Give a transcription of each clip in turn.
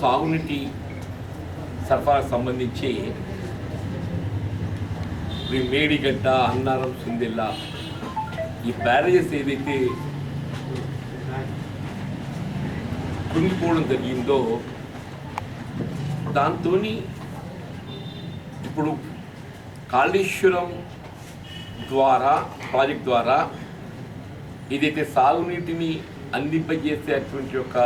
సాగునీటి సరఫరాకు సంబంధించి ఈ మేడిగడ్డ అన్నారం సుందిల్ల ఈ బ్యారేజెస్ ఏదైతే కుంగిపోవడం జరిగిందో దాంతో ఇప్పుడు కాళేశ్వరం ద్వారా ప్రాజెక్ట్ ద్వారా ఏదైతే సాగునీటిని అందింపజేసేటువంటి యొక్క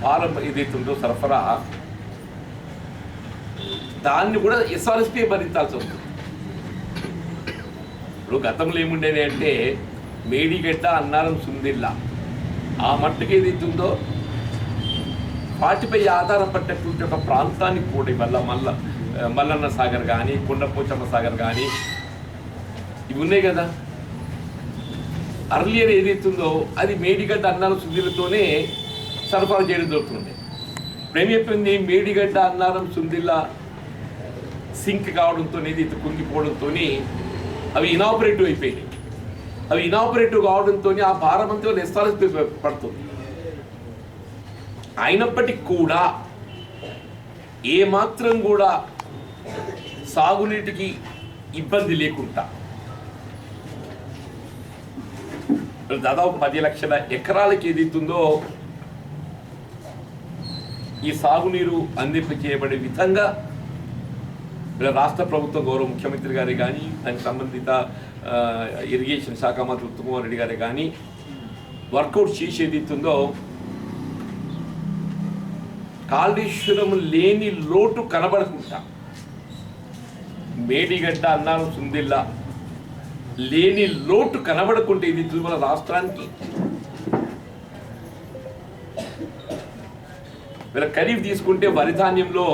ప్రారంభ ఏదైతే ఉందో సరఫరా దాన్ని కూడా ఎస్ఆర్ఎస్పీ భరించాల్సి వస్తుంది. ఇప్పుడు గతంలో ఏముండేది అంటే మేడిగడ్డ అన్నారం సుందిల్లా ఆ మట్టుకు ఏదైతే ఉందో వాటిపై ఆధారపడ్డటువంటి ఒక ప్రాంతానికి కూడా ఇవల్ల మల్ల మల్లన్న సాగర్ కానీ కొండపోచమ్మ సాగర్ కానీ ఇవి ఉన్నాయి కదా. అర్లియర్ ఏదైతుందో అది మేడిగడ్డ అన్నారం సుందిలతోనే సరఫరా చేయడం జరుగుతుంది. ప్రేమ చెప్పింది? మేడిగడ్డ అన్నారం సుందిల్ల సింక్ కావడంతో ఇది కుంగిపోవడంతో అవి ఇనాపరేటివ్ అయిపోయినాయి. అవి ఇనాపరేటివ్ కావడంతో ఆ భారం అంతా ఎస్ఆర్ఎస్ పడుతుంది. అయినప్పటికీ కూడా ఏమాత్రం కూడా సాగునీటికి ఇబ్బంది లేకుండా. దాదాపు పది లక్షల ఎకరాలకి ఏదైతుందో ఈ సాగునీరు అందింపచేయబడే విధంగా రాష్ట్ర ప్రభుత్వం గౌరవ ముఖ్యమంత్రి గారి కానీ దానికి సంబంధిత ఇరిగేషన్ శాఖ మంత్రి ఉత్తమ్ కుమార్ రెడ్డి గారి కానీ వర్కౌట్ చేసి ఏదైతుందో కాళేశ్వరం లేని లోటు కనబడకుండా మేడిగడ్డ అన్నారం సుందిల్లా. లేని లోటు కనబడకుండా ఇది తిరుమల రాష్ట్రానికి. వీళ్ళ ఖరీఫ్ తీసుకుంటే వరి ధాన్యంలో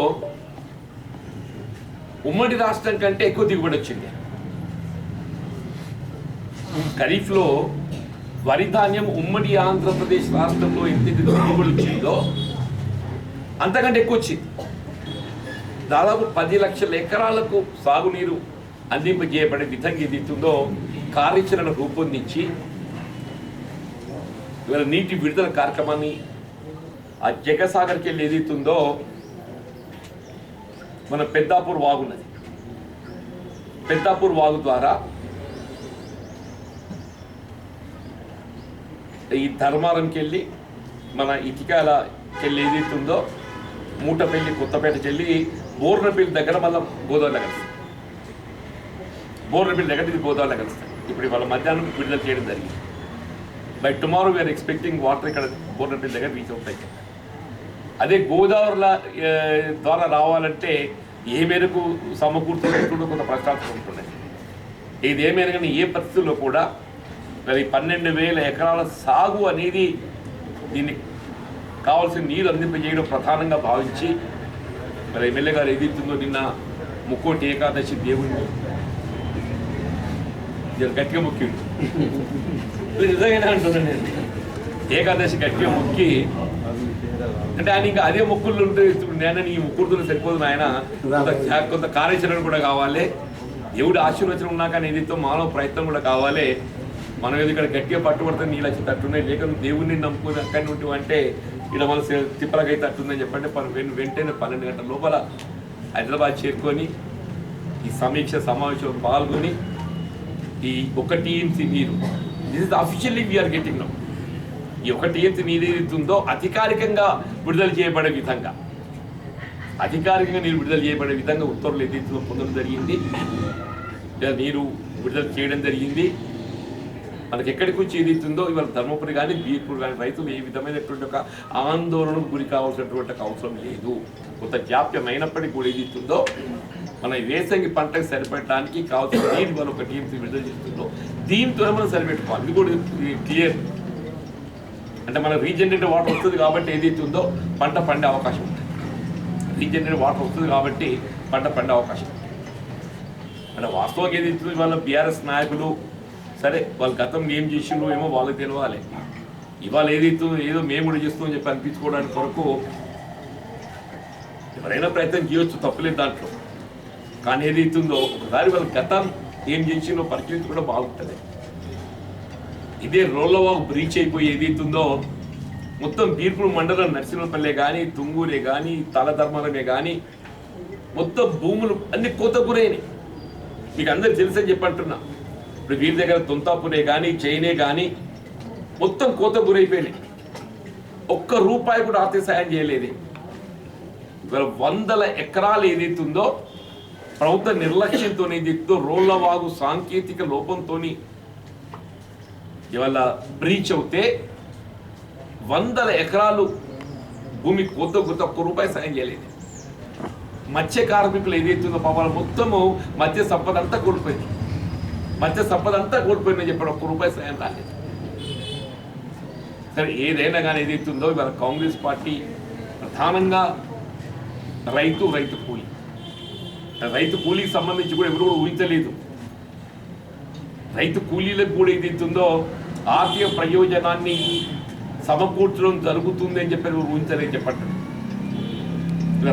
ఉమ్మడి రాష్ట్రం కంటే ఎక్కువ దిగుబడి వచ్చింది. ఖరీఫ్లో వరి ధాన్యం ఉమ్మడి ఆంధ్రప్రదేశ్ రాష్ట్రంలో ఎంత దిగుబడి వచ్చిందో అంతకంటే ఎక్కువ వచ్చింది దాదాపు పది లక్షల ఎకరాలకు సాగునీరు అందింపజేయబడే విధంగా ఇది ఇస్తుందో కార్యాచరణ రూపొందించి ఇవాళ నీటి విడుదల కార్యక్రమాన్ని ఆ జగసాగర్కి వెళ్ళి ఏదైతుందో మన పెద్దాపూర్ వాగున్నది పెద్దాపూర్ వాగు ద్వారా ఈ ధర్మారంకి వెళ్ళి మన ఇటికాలకి వెళ్ళి ఏదైతుందో మూటపల్లి కొత్తపేటకి వెళ్ళి బోర్నపల్లి దగ్గర మళ్ళీ గోదావరిలో కలుస్తాయి బోర్నపల్లి దగ్గర ఇది గోదావరిలో కలుస్తాయి ఇప్పుడు ఇవాళ మధ్యాహ్నం విడుదల చేయడం జరిగింది. By tomorrow we are expecting water ఇక్కడ బోర్నపల్లి దగ్గర రీచ్ అవుతాయి అదే గోదావరిల ద్వారా రావాలంటే ఏ మేరకు సమకూర్చుకుంటుండో కొంత ప్రశ్నార్థం ఉంటున్నాయి. ఇది ఏ మేరకు ఏ పరిస్థితుల్లో కూడా మరి పన్నెండు వేల ఎకరాల సాగు అనేది దీన్ని కావాల్సిన నీరు అందింపజేయడం ప్రధానంగా భావించి మరి ఎమ్మెల్యే గారు ఏదైతుందో నిన్న ముక్కోటి ఏకాదశి దేవుణ్ణి జర గట్టిగా మొక్కిండు నిజంగానే అంటున్నాను నేను. ఏకాదశి గట్టిగా మొక్కి అంటే ఆయన ఇంకా అదే మొక్కులు ఉంటే ఇప్పుడు నేను ఈ మొక్కుడుతో సరిపోదు నాయన. కొంత కార్యాచరణ కూడా కావాలి. దేవుడి ఆశీర్వచనం ఉన్నాక ఏదైతే మానవ ప్రయత్నం కూడా కావాలి మనం ఏదో ఇక్కడ గట్టిగా పట్టుబడితే నీళ్ళు వచ్చి తట్టున్నాయి లేక దేవుడిని నమ్ముకుని అక్కడి నుండి అంటే ఇలా మన తిప్పలకైతే అట్టుందని చెప్పంటే పని వెంటనే పన్నెండు గంటల లోపల హైదరాబాద్ చేరుకొని ఈ సమీక్ష సమావేశంలో పాల్గొని ఈ ఒక టీఎంసీ నీరు this is officially we are getting now ఈ ఒక టీఎంసీ నీరు ఏదైతుందో అధికారికంగా విడుదల చేయబడే విధంగా అధికారికంగా నీరు విడుదల చేయబడే విధంగా ఉత్తర్వులు ఏదైతే పొందడం జరిగింది. నీరు విడుదల చేయడం జరిగింది. మనకి ఎక్కడికి వచ్చి ఇవాళ ధర్మపురి కానీ బీర్పూర్ కానీ రైతులు ఏ విధమైనటువంటి ఒక ఆందోళనకు గురి కావాల్సినటువంటి అవసరం లేదు. కొంత జాప్యం అయినప్పటికీ కూడా ఏదైతుందో మన వేసంగి పంటకు సరిపెట్టడానికి కావాల్సిన నీరు మనం ఒక టీఎంసీ విడుదల చేస్తుందో దీంతోనే మనం సరిపెట్టుకోవాలి. ఇది కూడా క్లియర్. అంటే మన రీజనరేటెడ్ వాటర్ వస్తుంది కాబట్టి ఏదైతుందో పంట పండే అవకాశం ఉంటుంది. రీజనరేటెడ్ వాటర్ వస్తుంది కాబట్టి పంట పండే అవకాశం ఉంటుంది. అంటే వాస్తవంగా ఏదైతుందో వాళ్ళ బీఆర్ఎస్ నాయకులు సరే వాళ్ళ గతంలో ఏం చేసిండ్రో ఏమో వాళ్ళకి తెలియాలి ఇవాళ ఏదైతే ఏదో మేము కూడా చేస్తామని చెప్పి అనిపించుకోవడానికి కొరకు ఎవరైనా ప్రయత్నం చేయొచ్చు తప్పలేదు దాంట్లో. కానీ ఏదైతుందో ఒకసారి వాళ్ళ గతం ఏం చేసిందో పరిస్థితి కూడా బాగుంటుంది. ఇదే రోళ్ళవాగు బ్రీచ్ అయిపోయి ఏదైతుందో మొత్తం బీర్పూర్ మండలం నరసింహపల్లె కానీ తుంగూరే కానీ తలధర్మరమే కానీ మొత్తం భూములు అన్ని కోత గురైనాయి. మీకు అందరు తెలుసని చెప్పంటున్నా ఇప్పుడు వీరి దగ్గర తుంతాపునే కానీ చైనే కానీ మొత్తం కోత గురైపోయినాయి. ఒక్క రూపాయి కూడా ఆర్థిక సాయం చేయలేదు. ఇవాళ వందల ఎకరాలు ఏదైతుందో ప్రభుత్వ నిర్లక్ష్యంతో ఏదైతుందో రోళ్ళవాగు సాంకేతిక లోపంతో ఇవాళ బ్రీచ్ అవుతే వందల ఎకరాలు భూమి కోత కొత్త ఒక్క రూపాయి సాయం చేయలేదు. మత్స్య కార్మికులు ఏదైతుందో పాపాల మొత్తము మత్స్య సంపద అంతా కోల్పోయింది. మధ్య సంపద అంతా కోల్పోయిందని చెప్పాడు ఒక్క రూపాయి సాయం రాలేదు. సరే ఏదైనా కానీ ఏదైతుందో ఇవాళ కాంగ్రెస్ పార్టీ ప్రధానంగా రైతు రైతు కూలి. రైతు కూలీకి సంబంధించి కూడా ఎవరు కూడా ఊహించలేదు. రైతు కూలీలకు కూడా ఏదైతుందో ఆర్థిక ప్రయోజనాన్ని సమకూర్చడం జరుగుతుంది అని చెప్పి ఎవరు ఊహించలేదు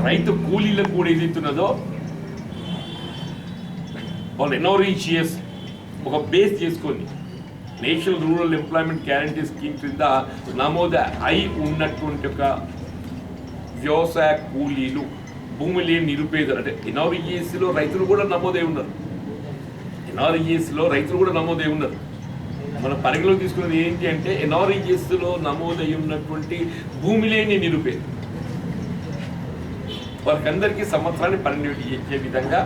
రైతు కూలీలకు కూడా ఏదైతున్నదో వాళ్ళు N R E G S ఒక బేస్ చేసుకొని national rural employment guarantee scheme కింద నమోదు అయి ఉన్నటువంటి ఒక వ్యవసాయ కూలీలు భూమి లేని నిరుపేదలు అంటే ఎన్ఆర్ఈఎస్లో రైతులు కూడా నమోదై ఉన్నారు. ఎన్ఆర్ఈఎస్లో రైతులు కూడా నమోదై ఉన్నారు. మనం పరిగణలోకి తీసుకున్నది ఏంటి అంటే ఎన్ఆర్ఈఎస్లో నమోదై ఉన్నటువంటి భూమి లేని నిరుపేద వారికందరికీ సంవత్సరాన్ని పన్నెండు ఇచ్చే విధంగా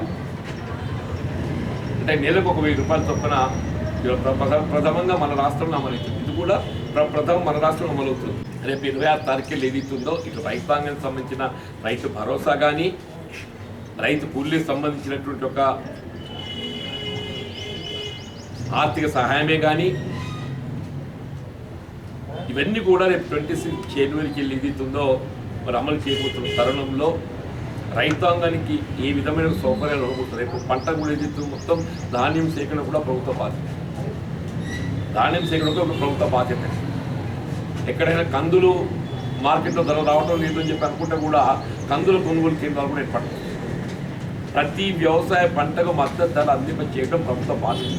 అంటే నెలకు ఒక వెయ్యి రూపాయల చొప్పున ప్రథమంగా మన రాష్ట్రంలో అమలవుతుంది. ఇది కూడా ప్ర- ప్రథమం మన రాష్ట్రంలో అమలవుతుంది. రేపు ఇరవై ఆరు తారీఖులు ఏదైతుందో ఇటు రైతాంగానికి సంబంధించిన రైతు భరోసా కానీ రైతు కూలీకి సంబంధించినటువంటి ఒక ఆర్థిక సహాయమే కానీ ఇవన్నీ కూడా రేపు ట్వంటీ సిక్స్ జనవరికి వెళ్ళి ఏదైతుందో మరి అమలు చేయబోతున్న తరుణంలో రైతాంగానికి ఏ విధమైన సౌకర్యాలు అనుకుంటుంది రేపు పంట కూడా ఏదైతే మొత్తం ధాన్యం సేకరణ కూడా ప్రభుత్వ బాధ్యత. ధాన్యం సేకరణ కూడా ప్రభుత్వ బాధ్యత. ఎక్కడైనా కందులు మార్కెట్లో ధర రావడం లేదు అని చెప్పి అనుకుంటే కూడా కందుల కొనుగోలు కేంద్రాలు కూడా ఏర్పడతాయి ప్రతి వ్యవసాయ పంటకు మద్దతు ధర అందింప చేయడం ప్రభుత్వ బాధ్యత.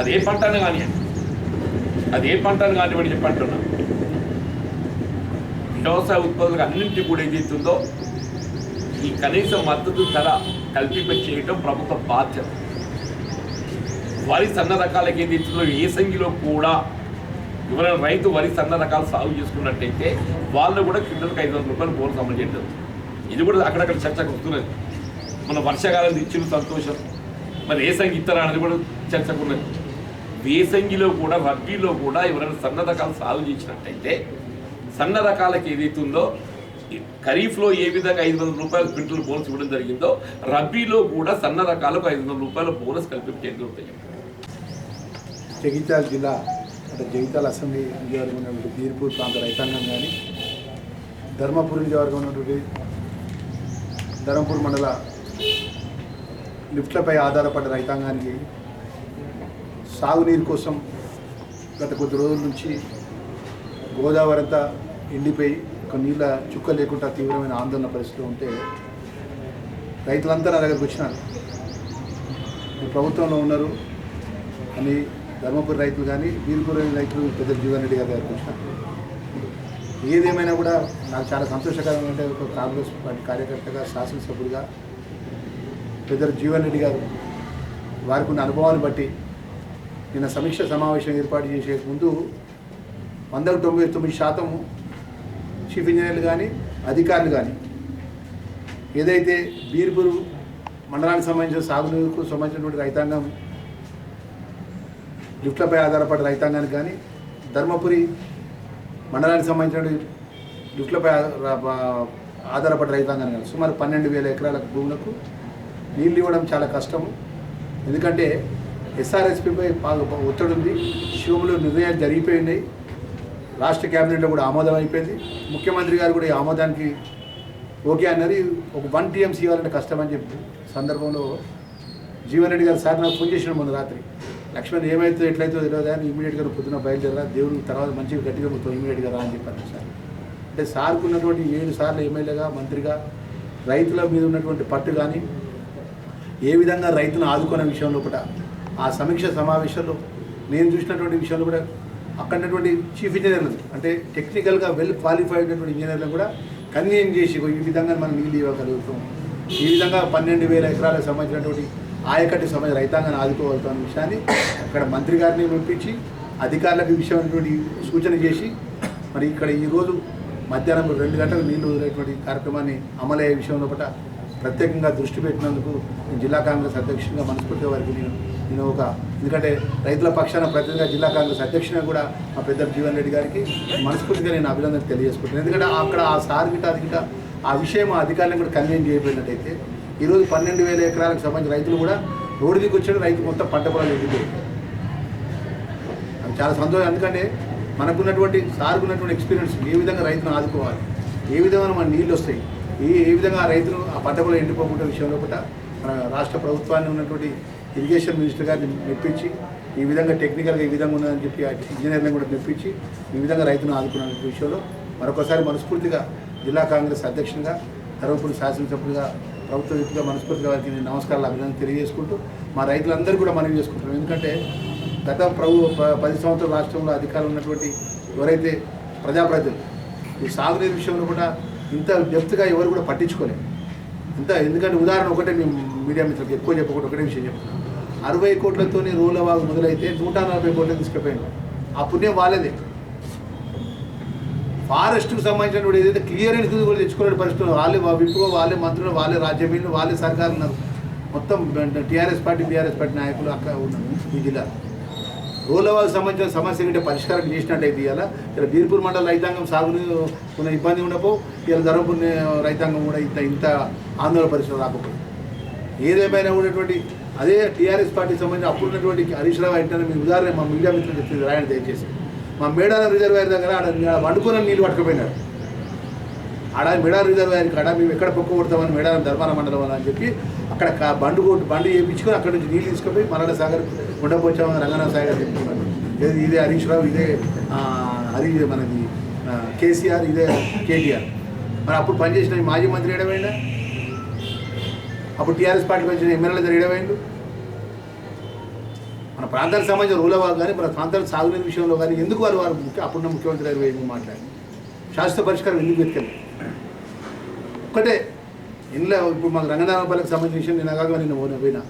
అది ఏ పంట అయినా కానివ్వండి. అది ఏ పంట అని కానివ్వండి చెప్పి అంటున్నాను వ్యవసాయ ఉత్పత్తులకు అన్నింటినీ కూడా ఏదైతుందో ఈ కనీస మద్దతు ధర కల్పింప చేయడం ప్రభుత్వ బాధ్యత. వరి సన్న రకాల ఏదైతుందో ఏసంగిలో కూడా ఎవరైనా రైతు వరి సన్న రకాలు సాగు చేసుకున్నట్టయితే వాళ్ళు కూడా క్వింటల్కి ఐదు వందల రూపాయలు బోనస్ అమలు చేయడం ఇది కూడా అక్కడక్కడ చర్చకు వస్తున్నది. మన వర్షాకాలం ఇచ్చిన సంతోషం. మరి ఏసంగి ఇస్తారా అనేది కూడా చర్చకు ఉన్నది. వేసంగిలో కూడా రబ్బీలో కూడా ఎవరైనా సన్న రకాలు సాగు చేసినట్టయితే సన్న రకాలకి ఏదైతే ఉందో ఖరీఫ్లో ఏ విధంగా ఐదు వందల రూపాయల క్వింటల్ బోనస్ ఇవ్వడం జరిగిందో రబ్బీలో కూడా సన్న రకాలకు ఐదు వందల రూపాయల బోనస్ కల్పించే జరుగుతాయి జగిత్యాల జిల్లా అంటే జగిత్యాల అసెంబ్లీ నియోజకవర్గం ఉన్నటువంటి బీర్పూర్ ప్రాంత రైతాంగం కానీ ధర్మపురి నియోజకవర్గం ఉన్నటువంటి ధర్మపూర్ మండల లిఫ్ట్లపై ఆధారపడ్డ రైతాంగానికి సాగునీరు కోసం గత కొద్ది రోజుల నుంచి గోదావరి అంతా ఎండిపోయి ఒక నీళ్ళ చుక్క లేకుండా తీవ్రమైన ఆందోళన పరిస్థితిలో ఉంటే రైతులందరూ నా దగ్గరకు వచ్చినారు. మీరు ప్రభుత్వంలో ఉన్నారు అని ధర్మపురి రైతులు కానీ వీరపురి రైతులు పెద్ద జీవన్ రెడ్డి గారి దగ్గరకు వచ్చినారు. ఏదేమైనా కూడా నాకు చాలా సంతోషకరంగా అంటే ఒక కాంగ్రెస్ పార్టీ కార్యకర్తగా శాసనసభ్యుడిగా పెద్దలు జీవన్ రెడ్డి గారు వారికి ఉన్న అనుభవాన్ని బట్టి నిన్న సమీక్ష సమావేశం ఏర్పాటు చేసే ముందు వందకు తొంభై తొమ్మిది శాతం చీఫ్ ఇంజనీర్లు కానీ అధికారులు కానీ ఏదైతే బీర్పూర్ మండలానికి సంబంధించిన సాగునీరుకు సంబంధించినటువంటి రైతాంగం లిఫ్ట్లపై ఆధారపడ్డ రైతాంగానికి కానీ ధర్మపురి మండలానికి సంబంధించిన లిఫ్ట్లపై ఆ- రైతాంగానికి కానీ సుమారు పన్నెండు వేల ఎకరాల భూములకు నీళ్ళు ఇవ్వడం చాలా కష్టము. ఎందుకంటే ఎస్ఆర్ఎస్పిపై బాగా ఒత్తిడి ఉంది. శివములు నిర్ణయాలు జరిగిపోయి ఉన్నాయి. రాష్ట్ర క్యాబినెట్లో కూడా ఆమోదం అయిపోయింది. ముఖ్యమంత్రి గారు కూడా ఈ ఆమోదానికి ఓకే అన్నది ఒక వన్ టీఎంసీ ఇవ్వాలంటే కష్టం అని చెప్పి సందర్భంలో జీవన్ రెడ్డి గారు సార్ నాకు ఫోన్ చేసిన మొన్న రాత్రి. లక్ష్మణ్ ఏమైతే ఎట్లయితే తెలియదు కానీ ఇమీడియట్గా పొద్దున బయలుదేరా దేవుడు తర్వాత మంచిగా గట్టిగా మొత్తం ఇమీడియట్గా రా అని చెప్పాను సార్. అంటే సార్కు ఉన్నటువంటి ఏడు సార్లు ఎమ్మెల్యేగా మంత్రిగా రైతుల మీద ఉన్నటువంటి పట్టు కానీ ఏ విధంగా రైతును ఆదుకునే విషయంలో కూడా ఆ సమీక్ష సమావేశంలో నేను చూసినటువంటి విషయంలో కూడా అక్కడ ఉన్నటువంటి చీఫ్ ఇంజనీర్లు అంటే టెక్నికల్గా వెల్ క్వాలిఫైడ్ అయినటువంటి ఇంజనీర్లను కూడా కన్వీన్ చేసి ఈ విధంగా మనం నీళ్ళు ఇవ్వగలుగుతాం. ఈ విధంగా పన్నెండు వేల ఎకరాలకు సంబంధించినటువంటి ఆయకట్టు సమయ రైతాంగాన్ని ఆదుకోగలుగుతున్న విషయాన్ని అక్కడ మంత్రి గారిని పంపించి అధికారులకు విషయమైనటువంటి సూచన చేసి మరి ఇక్కడ ఈరోజు మధ్యాహ్నం రెండు గంటలకు నీళ్ళు వదిలేటువంటి కార్యక్రమాన్ని అమలయ్యే విషయంలో పట్ల ప్రత్యేకంగా దృష్టి పెట్టినందుకు నేను జిల్లా కాంగ్రెస్ అధ్యక్షుడిగా మనస్ఫూర్తిగా వారికి నేను నేను ఒక ఎందుకంటే రైతుల పక్షాన ప్రతినిధిగా జిల్లా కాంగ్రెస్ అధ్యక్షుడిగా కూడా మా పెద్ద జీవన్ రెడ్డి గారికి మనస్ఫూర్తిగా నేను అభినందన తెలియజేసుకుంటాను ఎందుకంటే అక్కడ ఆ సార్ గిట అది గిట ఆ విషయం ఆ అధికారులను కూడా కన్వీన్ చేయబడినట్టయితే ఈరోజు పన్నెండు వేల ఎకరాలకు సంబంధించిన రైతులు కూడా రోడ్డు దిగి వచ్చాడు రైతు మొత్తం పంట పొలాలు ఎండిపోయాయి అది చాలా సంతోషం. ఎందుకంటే మనకున్నటువంటి సార్కున్నటువంటి ఎక్స్పీరియన్స్ ఏ విధంగా రైతును ఆదుకోవాలి ఏ విధంగా మన నీళ్ళు వస్తాయి ఈ ఏ విధంగా రైతులు ఆ పంట కూడా ఎండిపోకుండా విషయంలో కూడా మన రాష్ట్ర ప్రభుత్వాన్ని ఉన్నటువంటి ఇరిగేషన్ మినిస్టర్ గారిని మెప్పించి ఈ విధంగా టెక్నికల్గా ఈ విధంగా ఉన్నదని చెప్పి ఇంజనీర్లను కూడా మెప్పించి ఈ విధంగా రైతును ఆదుకున్న విషయంలో మరొకసారి మనస్ఫూర్తిగా జిల్లా కాంగ్రెస్ అధ్యక్షునిగా ధర్మపురి శాసనసభ్యులుగా ప్రభుత్వ వ్యక్తిగా మనస్ఫూర్తిగా వారికి నేను నమస్కారాలు అభినందన తెలియజేసుకుంటూ మా రైతులందరూ కూడా మనవి చేసుకుంటున్నాం. ఎందుకంటే గత ప్రభు ప- పది సంవత్సరాల రాష్ట్రంలో అధికారులు ఉన్నటువంటి ఎవరైతే ప్రజాప్రతినిధులు ఈ సాగునీరు విషయంలో కూడా ఇంత డెప్త్గా ఎవరు కూడా పట్టించుకోలేదు ఇంత ఎందుకంటే ఉదాహరణ ఒకటే మేము మీడియా మిత్రులకు ఎక్కువ చెప్పకుండా ఒకటే విషయం చెప్తున్నాం అరవై కోట్లతోనే రూల మొదలైతే నూట నలభై కోట్లు తీసుకుపోయింది ఆ పుణ్యం వాళ్ళదే. ఫారెస్ట్కు సంబంధించినటువంటి ఏదైతే క్లియర్ కూడా తెచ్చుకునే పరిస్థితులు వాళ్ళే వా- విప్పుగా వాళ్ళే మంత్రులు వాళ్ళే రాజ్యమీలు వాళ్ళే సర్కారు ఉన్నారు. మొత్తం టీఆర్ఎస్ పార్టీ బీఆర్ఎస్ పార్టీ నాయకులు అక్కడ ఉన్నారు. ఈ జిల్లాలో. రోలవాళ్ళకి సంబంధించిన సమస్య కంటే పరిష్కారం చేసినట్టయితే ఇలా ఇలా బీర్పూర్ మండల రైతాంగం సాగుని ఉన్న ఇబ్బంది ఉండపో ఇలా ధర్మపూర్ రైతాంగం కూడా ఇంత ఇంత ఆందోళన పరిస్థితులు రాకపోయింది. ఏదేమైనా ఉన్నటువంటి అదే టీఆర్ఎస్ పార్టీకి సంబంధించిన అప్పుడు ఉన్నటువంటి హరీష్ రావు వెంటనే మీ ఉదాహరణ మా మీడియా మిత్రులు చెప్పింది రాయని దయచేసి. మా మేడారం రిజర్వాయర్ దగ్గర ఆడ వండుకున్న నీళ్ళు పట్టుకుపోయినారు. ఆడ మేడారం రిజర్వాయర్ కాడ మేము ఎక్కడ పొక్క కొడతామని మేడారం ధర్మాన మండలం అని చెప్పి అక్కడ బండి బండు కొట్టు బండి చేయించుకొని అక్కడ నుంచి నీళ్ళు తీసుకుపోయి మరణ సాగర్ ఉండపోచామని రంగనాథ్ గారు చెప్తున్నారు ఇదే హరీష్ రావు ఇదే హరి మనది కేసీఆర్ ఇదే కేటీఆర్. మరి అప్పుడు పనిచేసిన మాజీ మంత్రి ఏడమైందా అప్పుడు టీఆర్ఎస్ పార్టీ వచ్చిన ఎమ్మెల్యేల దగ్గర ఏడమైండు మన ప్రాంతానికి సంబంధించిన రూల్ అవ్వాలి కానీ మన ప్రాంతానికి సాగునీరు విషయంలో కానీ ఎందుకు వారు వారు ముఖ్య అప్పుడున్న ముఖ్యమంత్రి గారు వేయమని మాట్లాడి శాశ్వత పరిష్కారం ఎందుకు వెతకలేదు ఒక్కటే ఇంట్లో ఇప్పుడు మాకు రంగనాథపల్లికి సంబంధించిన విషయం నేను కాగా నేను పోయినా.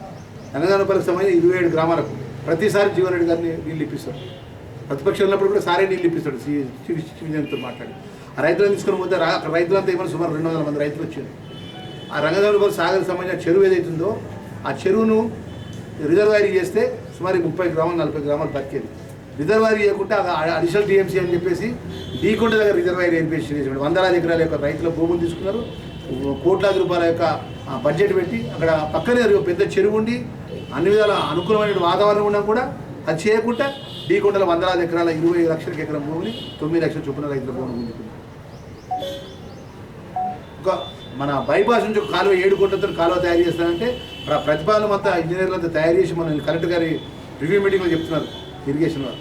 పోయినా రంగనాథపల్లికి సంబంధించి ఇరవై ఏడు గ్రామాలకు ప్రతిసారి జీవనరెడ్డి గారిని నీళ్ళు ఇప్పిస్తాడు ప్రతిపక్షం ఉన్నప్పుడు కూడా సారే నీళ్ళు ఇప్పిస్తాడు చీఫ్ శ్రీజన్తో మాట్లాడి. ఆ రైతులను తీసుకుని పోతే అక్కడ రైతులంతా ఏమైనా సుమారు రెండు వందల మంది రైతులు వచ్చారు. ఆ రంగనాథపల్లి సాగర్ సంబంధించిన చెరువు ఏదైతుందో ఆ చెరువును రిజర్వాయరీ చేస్తే సుమారు ముప్పై గ్రామాలు నలభై గ్రామాలు బతికేది. రిజర్వాయరీ చేయకుండా అడిషనల్ టీఎంసీ అని చెప్పేసి డీకొండ దగ్గర రిజర్వాయరీ ఏర్పేసి చేసాడు వందలాది ఎకరాల యొక్క రైతుల భూములు తీసుకున్నారు. కోట్లాది రూపాయల యొక్క బడ్జెట్ పెట్టి అక్కడ పక్కనే ఒక పెద్ద చెరువు ఉండి అన్ని విధాల అనుకూలమైన వాతావరణం ఉన్నా కూడా అది చేయకుండా డీకొండల వందలాది ఎకరాల ఇరవై లక్షల ఎకరం భూమిని తొమ్మిది లక్షల చొప్పున రైతుల భూమి ఒక మన బైపాస్ నుంచి ఒక కాలువ ఏడు కోట్లతో కాలువ తయారు చేస్తారంటే ప్ర- ప్రతిపాదన మొత్తం ఇంజనీర్లంతా తయారు చేసి మన కలెక్టర్ గారి రివ్యూ మీటింగ్లో చెప్తున్నారు ఇరిగేషన్ వారు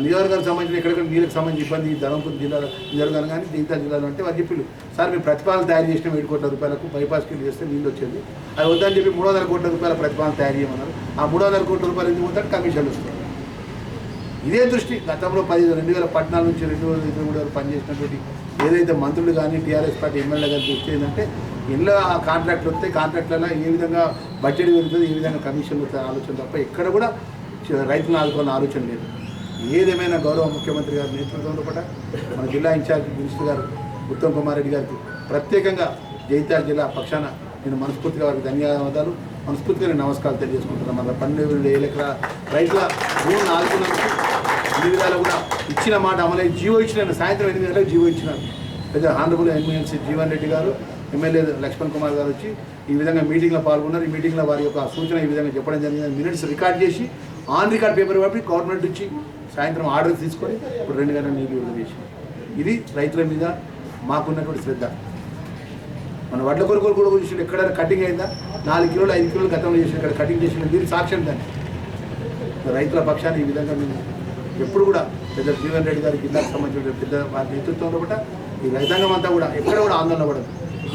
నియోజకవర్గానికి సంబంధించిన ఎక్కడెక్కడ నీళ్ళకి సంబంధించి ఇబ్బంది ధర్మపురి జిల్లాలో నియోజకవర్గం కానీ మిగతా జిల్లాలో అంటే వారు చెప్పిళ్ళు. సార్ మేము ప్రతిపాదన తయారు చేసిన ఏడు కోట్ల రూపాయలకు బైపాస్ కింద చేస్తే నీళ్ళు వచ్చేది. అది వద్దని చెప్పి మూడు వందల కోట్ల రూపాయల ప్రతిపాదన తయారు చేయమన్నారు. ఆ మూడు వందల కోట్ల రూపాయలు ఎందుకు పోతాడు కమిషన్లు వస్తుంది ఇదే దృష్టి. గతంలో పది రెండు వేల పద్నాలుగు నుంచి రెండు వేల ఇరవై మూడు వరకు పనిచేసినటువంటి ఏదైతే మంత్రులు కానీ టీఆర్ఎస్ పార్టీ ఎమ్మెల్యే గారి దృష్టి ఏంటంటే ఇంట్లో ఆ కాంట్రాక్ట్లు వస్తాయి కాంట్రాక్ట్లలో ఏ విధంగా బడ్జెట్ పెరుగుతుంది ఏ విధంగా కమిషన్లు వస్తాయి ఆలోచన తప్ప ఎక్కడ కూడా రైతులను ఆదుకున్న ఆలోచన లేదు. ఏదేమైనా గౌరవ ముఖ్యమంత్రి గారి నేతృత్వంలో కూడా మన జిల్లా ఇన్ఛార్జ్ మినిస్టర్ గారు ఉత్తమ్ కుమార్ రెడ్డి గారికి ప్రత్యేకంగా జైతాల జిల్లా పక్షాన నేను మనస్ఫూర్తిగా వారికి ధన్యవాదాలు. మనస్ఫూర్తిగా నేను నమస్కారాలు తెలియజేసుకుంటున్నాను. మన పన్నెండు వేల ఎకరా రైతుల భూమి ఆదుకున్నందుకు అన్ని విధాలు కూడా ఇచ్చిన మాట అమలై జీవో ఇచ్చిన సాయంత్రం ఎనిమిది గంటలకు జీవో ఇచ్చినారు. పెద్ద హానరబుల్ ఎమ్మెల్సీ జీవన్ రెడ్డి గారు ఎమ్మెల్యే లక్ష్మణ్ కుమార్ గారు వచ్చి ఈ విధంగా మీటింగ్లో పాల్గొన్నారు. ఈ మీటింగ్లో వారి యొక్క సూచన ఈ విధంగా చెప్పడం జరిగింది మినిట్స్ రికార్డ్ చేసి ఆన్ రికార్డ్ పేపర్ పంపి గవర్నమెంట్ ఇచ్చి సాయంత్రం ఆర్డర్ తీసుకొని ఇప్పుడు రెండు గంటల నీళ్ళు విడుదల చేసి ఇది రైతుల మీద మాకున్నటువంటి శ్రద్ధ. మన వడ్ల కొరకు కూడా చూసి ఎక్కడైనా కటింగ్ అయిందా? నాలుగు కిలోలు ఐదు కిలోలు గతంలో చేసిన ఇక్కడ కటింగ్ చేసిన మీరు సాక్ష్యం దాన్ని రైతుల పక్షాన్ని ఈ విధంగా మేము ఎప్పుడు కూడా పెద్ద జీవన్ రెడ్డి గారికి జిల్లాకు సంబంధించిన పెద్ద వారి నేతృత్వంలో కూడా ఈ రైతాంగం అంతా కూడా ఎక్కడ కూడా ఆందోళన పడదు.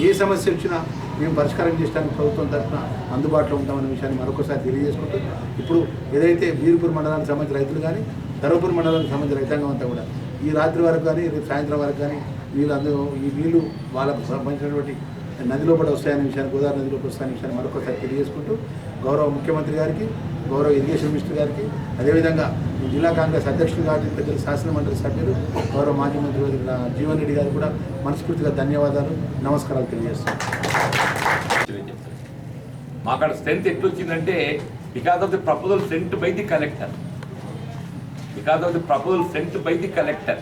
ఏ సమస్య వచ్చినా మేము పరిష్కారం చేయడానికి ప్రభుత్వం తరఫున అందుబాటులో ఉంటామనే విషయాన్ని మరొకసారి తెలియజేసుకుంటూ ఇప్పుడు ఏదైతే వీరపూర్ మండలానికి సంబంధించిన రైతులు కానీ ధర్మపూర్ మండలానికి సంబంధించిన రైతాంగం అంతా కూడా. ఈ రాత్రి వరకు కానీ రేపు సాయంత్రం వరకు కానీ వీళ్ళు అందరూ ఈ నీళ్ళు వాళ్ళకు సంబంధించినటువంటి నదిలో కూడా వస్తాయనే విషయాన్ని గోదావరి నదిలోకి వస్తాయనే విషయాన్ని మరొకసారి తెలియజేసుకుంటూ గౌరవ ముఖ్యమంత్రి గారికి గౌరవ ఇరిగేషన్ మినిస్టర్ గారికి అదేవిధంగా ఈ జిల్లా కాంగ్రెస్ అధ్యక్షులు గారి ప్రజలు శాసనమండలి సభ్యులు గౌరవ మాజీ మంత్రి జీవన్ రెడ్డి గారికి కూడా మనస్ఫూర్తిగా ధన్యవాదాలు నమస్కారాలు తెలియజేస్తాను మాకు strength ఎట్లొచ్చిందంటే because of the proposal sent by the collector. Because of the proposal sent by the collector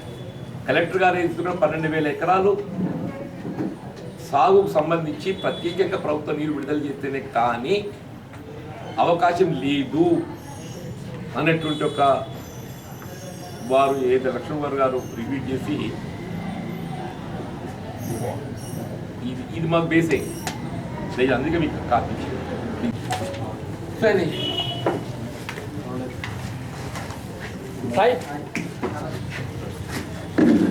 collector గారు తీసుకున్న పన్నెండు వేల ఎకరాలు సాగుకు సంబంధించి ప్రత్యేకంగా ప్రభుత్వం నీరు విడుదల చేస్తేనే కానీ అవకాశం లేదు అన్నటువంటి ఒక వారు ఏదో లక్ష్మణ్ వారు గారు రివ్యూ చేసి ఇది ఇది మాకు బేసే లేదు అందుకే మీకు కాపీ సరే. 来。